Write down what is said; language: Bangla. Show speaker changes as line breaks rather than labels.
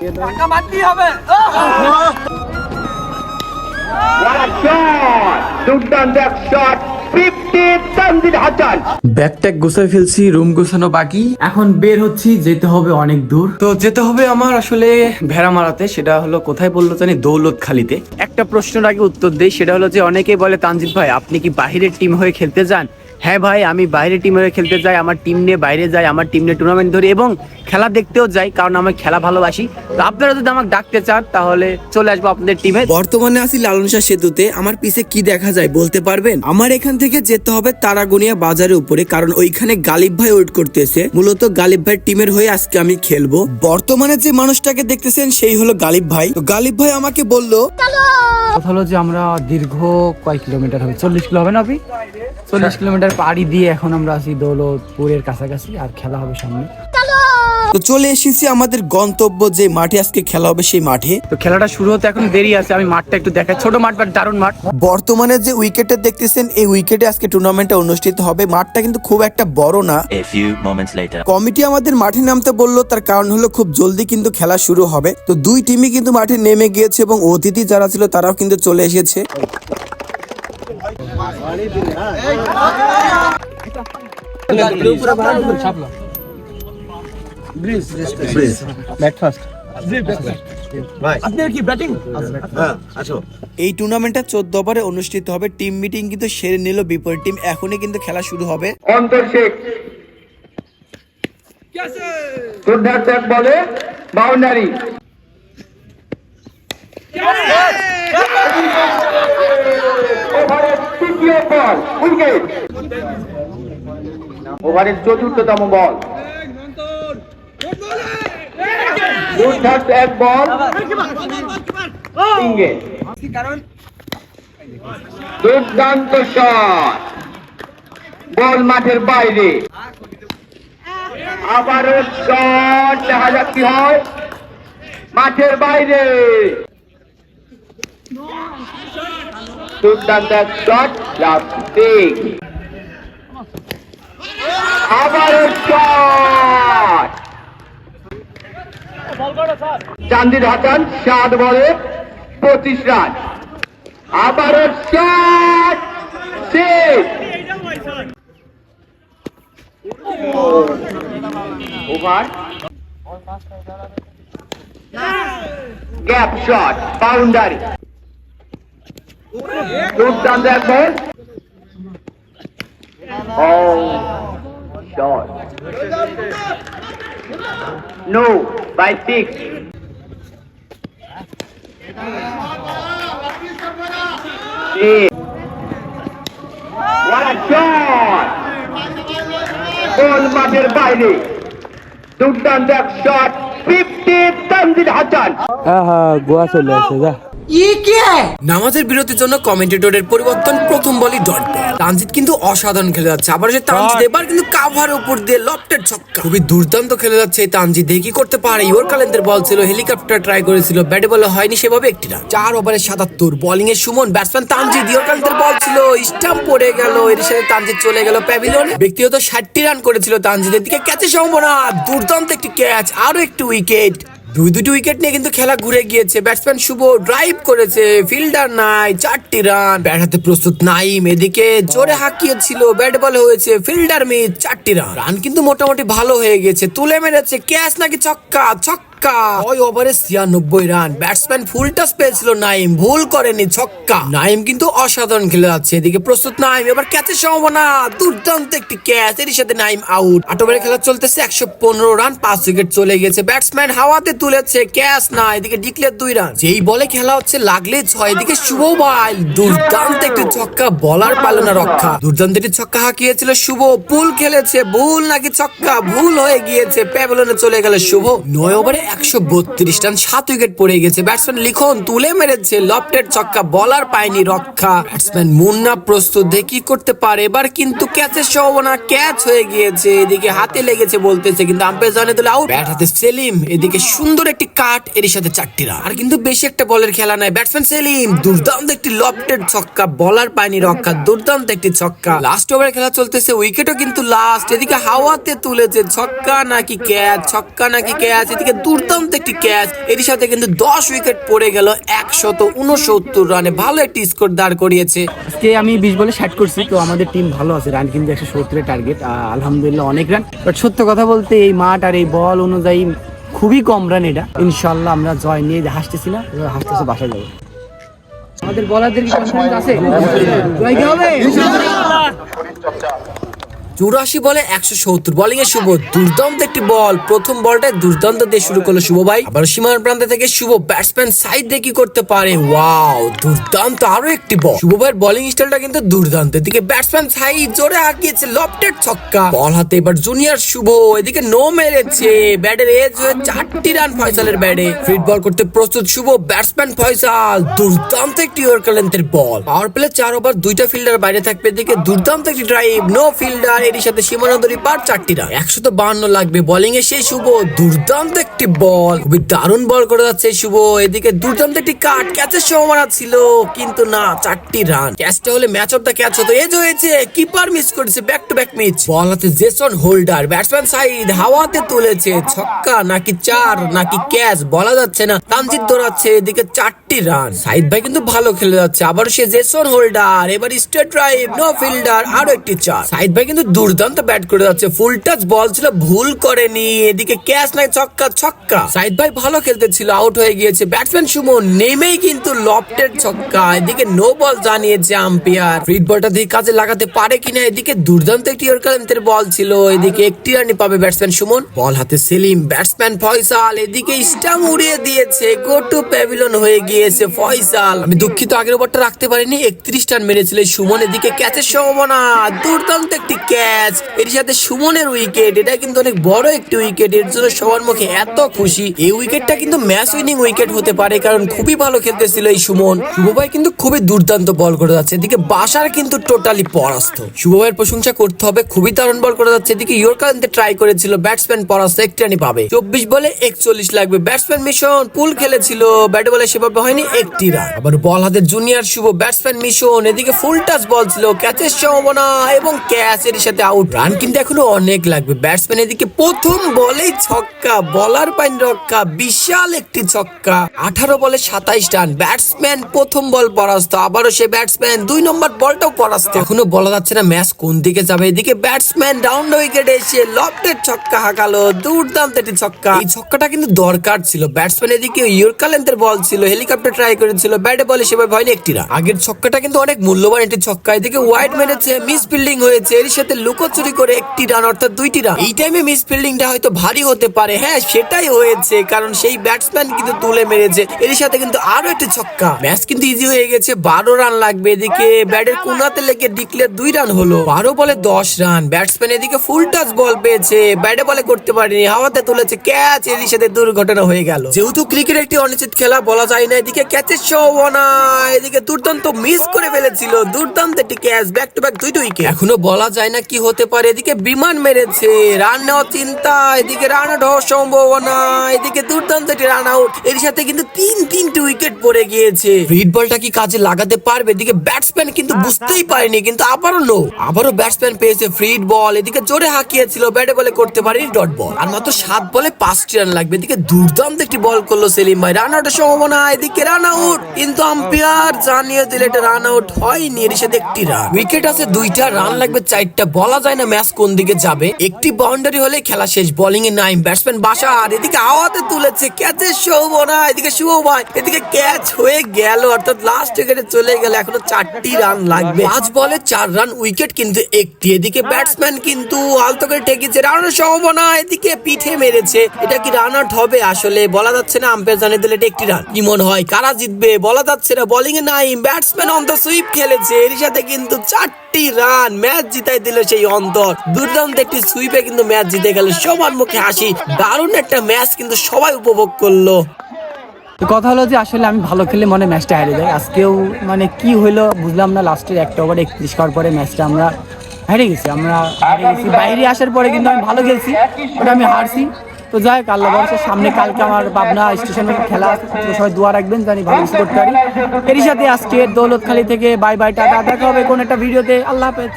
টাকা মারতেই হবে!
দুর্দান্ত এক শট
গুছাই ফেলছি রুম গোছানো বাকি। এখন বের হচ্ছি যেতে হবে অনেক দূর। তো যেতে হবে আমার আসলে ভেড়া মারাতে সেটা হলো কোথায় বলল জানি দৌলত খালিতে একটা প্রশ্নের আগে উত্তর দেই সেটা হলো যে অনেকেই বলে তানজিৎ ভাই আপনি কি বাহিরের টিম হয়ে খেলতে যান? হ্যাঁ ভাই আমি বাইরে টিম হয়ে খেলতে যাই আমার টিম নিয়ে বাইরে যাই আমার টিম নিয়ে টুর্নামেন্ট ধরি এবং খেলা দেখতেও যাই কারণ আমি খেলা ভালোবাসি। তো আপনারা যদি আমাকে ডাকতে চান তাহলে চলে আসব আপনাদের টিমে
বর্তমানে আছি লালন শাহ সেতুতে আমার পিছে কি দেখা যায় বলতে পারবেন? আমার এখান থেকে যেতে হবে তারাগুনিয়া বাজারের উপরে কারণ ওইখানে গালিব ভাই ওয়েট করতেছে। মূলত গালিব ভাই টিমের হয়ে আজকে আমি খেলব। বর্তমানে যে মানুষটাকে দেখতেছেন সেই হলো গালিব ভাই। তো গালিব ভাই আমাকে বলল
কথা হলো যে আমরা দীর্ঘ কয় কিলোমিটার হবে? চল্লিশ কিলো হবে না আপনি? চল্লিশ কিলোমিটার পাড়ি দিয়ে এখন আমরা আছি দৌলতপুরের কাছাকাছি আর খেলা হবে সামনে।
তো চলে এসেছি আমাদের গন্তব্য যে মাঠে আজকে খেলা হবে সেই মাঠে।
তো খেলাটা শুরু হতে এখন দেরি আছে আমি মাঠটা একটু দেখা ছোট মাঠ বাট দারুণ মাঠ?
বর্তমানে যে উইকেটে দেখতেছেন এই উইকেটে আজকে টুর্নামেন্টটা অনুষ্ঠিত হবে। মাঠটা কিন্তু খুব একটা বড় না. কমিটি আমাদের মাঠে নামতে বলল তার কারণ হলো খুব জলদি কিন্তু খেলা শুরু হবে। তো দুই টিমই কিন্তু মাঠে নেমে গিয়েছে এবং অতিথি যারা ছিল তারাও কিন্তু চলে এসেছে। এই টুর্নামেন্টটা চোদ্দ ওভারে অনুষ্ঠিত হবে। টিম মিটিং কিন্তু সেরে নিল বিপরীত টিম। এখনই কিন্তু খেলা শুরু হবে।
অন্তর শেখ বলে বাউন্ডারি। ওভারের চতুর্থতম বল। এক বল। দুর্দান্ত বল মাঠের বাইরে। আবারও শট দেখা যাক কি হয়। মাঠের বাইরে। দুর্দান্ত শট প্লাস্টিক আবারও শট চান্দির হাসান, সাত বলে পঁচিশ রান। আবারও shot over. Gap shot boundary দুর্দান্ত এক বল ও shot no bye six What a shot! গোল মাঠের বাইরে দুর্দান্ত এক শট ফিফটি তানজিদ হাসান
নামাজের বিরতির জন্য কমেন্টেটরের পরিবর্তন প্রথম বলই ডট বল তানজিদ কিন্তু অসাধারণ খেলে যাচ্ছে। আবার যে তানজিদ এবার কিন্তু কাভার উপর দিয়ে লফটের ছক্কা। খুবই দুর্দান্ত খেলে যাচ্ছে এই তানজিদ। দেখি কি করতে পারে। ইওর কালেন্দের বল ছিল হেলিকপ্টার ট্রাই করেছিল। ব্যাটে বলে হয়নি সেভাবে একটি রান চার ওভারে সাতাত্তর। বোলিং এর সুমন ব্যাটসম্যান তানজিদ। ইওর কালেন্দের বল ছিল স্টাম্প পড়ে গেল। এর সাথে তানজিদ চলে গেল প্যাভিলিয়নে ব্যক্তিগত ষাটটি রান করেছিল তানজিদের দিকে। ক্যাচের সম্ভাবনা দুর্দান্ত একটি ক্যাচ আরও একটি উইকেট দুই দুটি উইকেট নিয়ে কিন্তু খেলা ঘুরে গিয়েছে। ব্যাটসম্যান শুভ ড্রাইভ করেছে ফিল্ডার নাই, চারটি রান ব্যাট হাতে প্রস্তুত নাইম, এদিকে জোরে হাঁকিয়েছিল ব্যাট বল হয়েছে ফিল্ডার মিস চারটি রান রান কিন্তু মোটামুটি ভালো হয়ে গেছে। তুলে মেরেছে, ক্যাচ নাকি ছক্কা ছক্কা ওই ওভারে ছিয়ানব্বই রান ব্যাটসম্যান ফুল টাচ পেয়েছিল নাইম। ভুল করেনি ছক্কা। নাইম কিন্তু অসাধারণ খেলে যাচ্ছে। এদিকে প্রস্তুত নাইম। এবার ক্যাচের সম্ভাবনা। দুর্দান্ত একটি ক্যাচ এর সাথে নাইম আউট আট খেলা চলতেছে। একশো পনেরো রান পাঁচ উইকেট চলে গেছে ব্যাটসম্যান হাওয়াতে তুলেছে। ক্যাচ না এদিকে ডিক্লেয়ার দুই রান যেই বলে খেলা হচ্ছে, লাগলে ছয়। এদিকে শুভ বাইল দুর্দান্ত একটি ছক্কা। বলার পারল না রক্ষা। দুর্দান্ত একটি ছক্কা হাঁকিয়েছিল শুভ। পুল খেলেছে। ভুল নাকি ছক্কা? ভুল হয়ে গিয়েছে। প্যাভেলনে চলে গেল শুভ। নয় ওভারে একশো বত্রিশ রান সাত উইকেট পড়ে গেছে। ব্যাটসম্যান লিখন তুলে মেরেছে, লফটের ছক্কা, বলার পায়নি রক্ষা। ব্যাটসম্যান মুন্না প্রস্তুত, দেখে করতে পারে। এবার কিন্তু ক্যাচের সম্ভাবনা ক্যাচ হয়ে গিয়েছে। এদিকে হাতে লেগেছে বলতেছে, কিন্তু আম্পায়ার জানে দিল আউট ব্যাট হাতে সেলিম, এদিকে সুন্দর একটি কাট এর সাথে চারটি রান আর কিন্তু বেশি একটা বলের খেলা নাই ব্যাটসম্যান সেলিম, দুর্দান্ত একটি লফটের ছক্কা, বলার পায়নি রক্ষা, দুর্দান্ত একটি ছক্কা। লাস্ট ওভারে খেলা চলতেছে উইকেটও কিন্তু লাস্ট এদিকে হাওয়াতে তুলেছে, ছক্কা নাকি ক্যাচ ছক্কা নাকি ক্যাচ এদিকে দূর দুর্দান্ত একটি ক্যাচ। এর সাথে কিন্তু দশ উইকেট পড়ে গেল একশত উনসত্তর রানে। ভালো একটি স্কোর দাঁড় করিয়েছে।
আজকে আমি বিশ বলে ষাট করছি তো আমাদের টিম ভালো আছে। রান কিন্তু একশো সত্তরের টার্গেট আলহামদুলিল্লাহ অনেক রান। বাট সত্য কথা বলতে এই মাঠ আর এই বল অনুযায়ী খুবই কম রান এটা। ইনশাল্লাহ আমরা জয় নিয়ে হাসতেছি না হাসতেছে বাসায় যাব। আমাদের বলারদের কি কনফিডেন্স আছে? জয় কি হবে?
চুরাশি বলে একশো সত্তর। বলিং এ শুভ, দুর্দান্ত একটি বল প্রথম বলটা দুর্দান্ত দিয়ে শুরু করল শুভ ভাই। আবার সীমার প্রান্ত থেকে শুভ ব্যাটসম্যান সাইড দিয়ে কি করতে পারে? ওয়াও দুর্দান্ত আরও একটি বল শুভ ভাইয়ের বোলিং স্টাইলটা কিন্তু দুর্দান্ত। এদিকে ব্যাটসম্যান সাইড জোরে হাঁকিয়েছে লফটেড ছক্কা। বল হাতে এবার জুনিয়র শুভ, এদিকে নো মেরেছে। ব্যাটের এজ হয়ে চারটি রান ফয়সালের ব্যাটে ফিট বল করতে প্রস্তুত শুভ ব্যাটসম্যান ফয়সাল। দুর্দান্ত একটি ইয়র্কার লেন্থের বল পাওয়ার প্লে চার ওভার দুইটা ফিল্ডার বাইরে থাকবে। এদিকে দুর্দান্ত একটি ড্রাইভ নো ফিল্ডার সাথে পার চারটি রান। একশো তো বান্ন লাগবে বোলিং এ সেই শুভ। দুর্দান্ত একটি বল খুবই দারুণ বল করে যাচ্ছে শুভ। এদিকে দুর্দান্ত একটি কাট। ক্যাচের সম্ভাবনা ছিল, কিন্তু না, চারটি রান। ক্যাচটা হলে ম্যাচ অফ দ্য ক্যাচ হতো। এজ হয়েছে কিপার মিস করেছে ব্যাক টু ব্যাক মিস বল জেসন হোল্ডার ব্যাটসম্যান সাইড হাওয়াতে তুলেছে, ছক্কা নাকি চার, নাকি ক্যাচ বলা যাচ্ছে না। তানজিদ দৌড়াচ্ছে, এদিকে চারটি রান সাইদ ভাই কিন্তু ভালো খেলে যাচ্ছে। আবার সে জেসন হোল্ডার এবার স্টেট ড্রাইভ নো ফিল্ডার আরও একটি চার। সাইদ ভাই কিন্তু দুর্দান্ত ব্যাট করে যাচ্ছে। ফুল টাচ বল ছিল, ভুল করেনি। এদিকে ক্যাচ নাই, ছক্কা ছক্কা। সাইদ ভাই ভালো খেলতে ছিল আউট হয়ে গিয়েছে। ব্যাটসম্যান সুমন নেমেই কিন্তু লফটেড ছক্কা। এদিকে নো বল জানিয়েছে আম্পায়ার ফ্রিড বলটা দিয়ে কাজে লাগাতে পারে কিনা, এদিকে দুর্দান্ত একটি ইয়র্কারেন্টের বল ছিল। এদিকে একটি রানই পাবে ব্যাটসম্যান সুমন বল হাতে সেলিম ব্যাটসম্যান ফয়সাল এদিকে স্টাম্প উড়িয়ে দিয়েছে। গো টু প্যাভিলন হয়ে গিয়েছে ফয়সাল। আমি দুঃখিত, আগের ওভারটা রাখতে পারিনি। একত্রিশ রান মেরেছিল এই সুমন এদিকে ক্যাচের সম্ভাবনা, দুর্দান্ত একটি ক্যাচ। এর সাথে সুমনের উইকেট এটা কিন্তু অনেক বড় একটি উইকেট এর জন্য সবার মুখে এত খুশি। এই উইকেটটা কিন্তু ম্যাচ উইনিং উইকেট হতে পারে, কারণ খুবই ভালো খেলতেছিল এই সুমন। শুভ ভাই কিন্তু খুবই দুর্দান্ত বল করে যাচ্ছে। এদিকে বাসার কিন্তু টোটালি পরাস্ত। শুভ ভাইয়ের প্রশংসা করতে হবে, খুবই দারুণ বল করে যাচ্ছে। এদিকে ইয়র্কার আনতে ট্রাই করেছিল ব্যাটসম্যান পরাস্ত একটি রানই পাবে। চব্বিশ বলে একচল্লিশ লাগবে। ব্যাটসম্যান মিশন পুল খেলেছিল। ব্যাট বলে সেভাবে হয়নি একটি রান। আবার বল হাতে জুনিয়র শুভ ব্যাটসম্যান মিশন এদিকে ফুল টাচ বল ছিল, ক্যাচের সম্ভাবনা এবং ক্যাচ এর সাথে আউট। রান কিন্তু এখনও অনেক লাগবে। ব্যাটসম্যান এদিকে প্রথম বলেই ছক্কা, বলার পাইন রক্ষা, বিশাল একটি ছক্কা। আঠারো বলে সাতাইশ রান। ব্যাটসম্যান প্রথম বল পরাস্ত, আবারও সে ব্যাটসম্যান। দুই নম্বর বলটাও পরাস্ত। এখনও বলা যাচ্ছে না ম্যাচ কোন দিকে যাবে। এদিকে ব্যাটসম্যান ডাউন উইকেট এসে লফটের ছক্কা হাঁকালো, দুর্দান্ত একটি ছক্কা। এই ছক্কাটা কিন্তু দরকার ছিল। ব্যাটসম্যান এদিকে ইয়র্কালেন্থের বল ছিল, হেলিকপ্টার ট্রাই করেছিল। ব্যাটে বলে সেভাবে হয়নি একটি রান আগের ছক্কাটা কিন্তু অনেক মূল্যবান একটি ছক্কা। এদিকে ওয়াইড মেরেছে মিস ফিল্ডিং হয়েছে। এর সাথে লুকোচুরি করে একটি রান অর্থাৎ দুইটি রান এই টাইমে মিস ফিল্ডিংটা হয়তো ভারী হতে পারে। হ্যাঁ সেটাই হয়েছে, কারণ সেই ব্যাটসম্যান কিন্তু তুলে মেরেছে। এর সাথে কিন্তু আরও একটি ছক্কা। ম্যাচ কিন্তু ইজি হয়ে গেছে, বারো রান লাগবে। এদিকে ব্যাটের কোনাতে লেগে ডিক্লেয়ার দুই রান হলো। বারো বলে দশ রান ব্যাটসম্যান এদিকে ফুল টাচ বল পেয়েছে। ব্যাটে বলে করতে পারেনি, হাওয়াতে তুলেছে ক্যাচ এর সাথে দুর্ঘটনা হয়ে গেল। যেহেতু ক্রিকেট একটি অনিশ্চিত খেলা, বলা যায় না এদিকে ক্যাচের সম্ভাবনা এদিকে দুর্দান্ত মিস করে ফেলেছিল দুর্দান্ত একটি ক্যাচ ব্যাক টু ব্যাক দুইটা উইকেট এখনও বলা যায় না কি হতে পারে এদিকে বিমান মেরেছে রান নেওয়ার চিন্তা এদিকে রান আউট হওয়ার সম্ভাবনা এদিকে দুর্দান্ত একটি রান আউট এর সাথে কিন্তু তিন তিনটি উইকেট পড়ে গিয়েছে। রিড বলটা কি কাজে লাগাতে পারবে? এদিকে ব্যাটসম্যান কিন্তু বুঝতেই পারেনি কিন্তু আবারও নো আবারও ব্যাটসম্যান পেয়েছে ফ্রিড বল এদিকে জোরে হাঁকিয়েছিল ব্যাটে বলে করতে পারেনি ডট বল আর মাত্র সাত বলে পাঁচটি রান লাগবে এদিকে দুর্দান্ত একটি বল করল সেলিম ভাই রান আউটের সম্ভাবনা এদিকে রান আউট কিন্তু আম্পায়ার জানিয়ে দিলে এটা রান আউট হয়নি সাথে একটি রান উইকেট আছে দুইটা রান লাগবে চারটা। বলা যায় না ম্যাচ কোন দিকে যাবে। একটি বাউন্ডারি হলে খেলা শেষ। বোলিং এ নাইম ব্যাটসম্যান বাসা আর এদিকে আওয়াতে তুলেছে ক্যাচের সম্ভাবনা এদিকে শুভ এদিকে ক্যাচ হয়ে গেল। অর্থাৎ লাস্ট উইকেটে চলে গেল। এখনও চারটি রান লাগবে। পাঁচ বলে চার রান উইকেট কিন্তু একটি। এদিকে ব্যাটসম্যান কিন্তু আলতো করে ঠেকেছে রানের সম্ভাবনা এদিকে পিঠে মেরেছে। এটা কি রান আউট হবে? আসলে বলা যাচ্ছে না। আম্পায়ার জানিয়ে দিলে এটা একটি রান কি মনে হয়? কারা জিতবে? বলা যাচ্ছে না বোলিং এ নাই। ব্যাটসম্যান অন দ্য সুইপ খেলেছে। এর সাথে কিন্তু চারটি রান ম্যাচ জিতাই দিল সেই অন্তর। দুর্দান্ত একটি সুইপে কিন্তু ম্যাচ জিতে গেল সবার মুখে হাসি। দারুণ একটা ম্যাচ কিন্তু সবাই উপভোগ করল।
কথা হলো যে আসলে আমি ভালো খেলে মনে ম্যাচটা হারিয়ে যাই আজকেও মানে কি হইল বুঝলাম না লাস্টের একটা ওভার একত্রিশ করার পরে ম্যাচটা আমরা হেরে গেছি। আমরা বাইরে আসার পরে কিন্তু আমি ভালো খেলছি, ওটা আমি হারছি। তো যাই হোক, আল্লাহ সামনে কালকে আমার পাবনা স্টেশনে খেলা সবাই দোয়া রাখবেন, জানি ভালো কিছু করতে পারি। এরই সাথে আজকে দৌলতখালি থেকে বাই বাই, টাটা, দেখা হবে কোন একটা ভিডিওতে, আল্লাহ হাফেজ।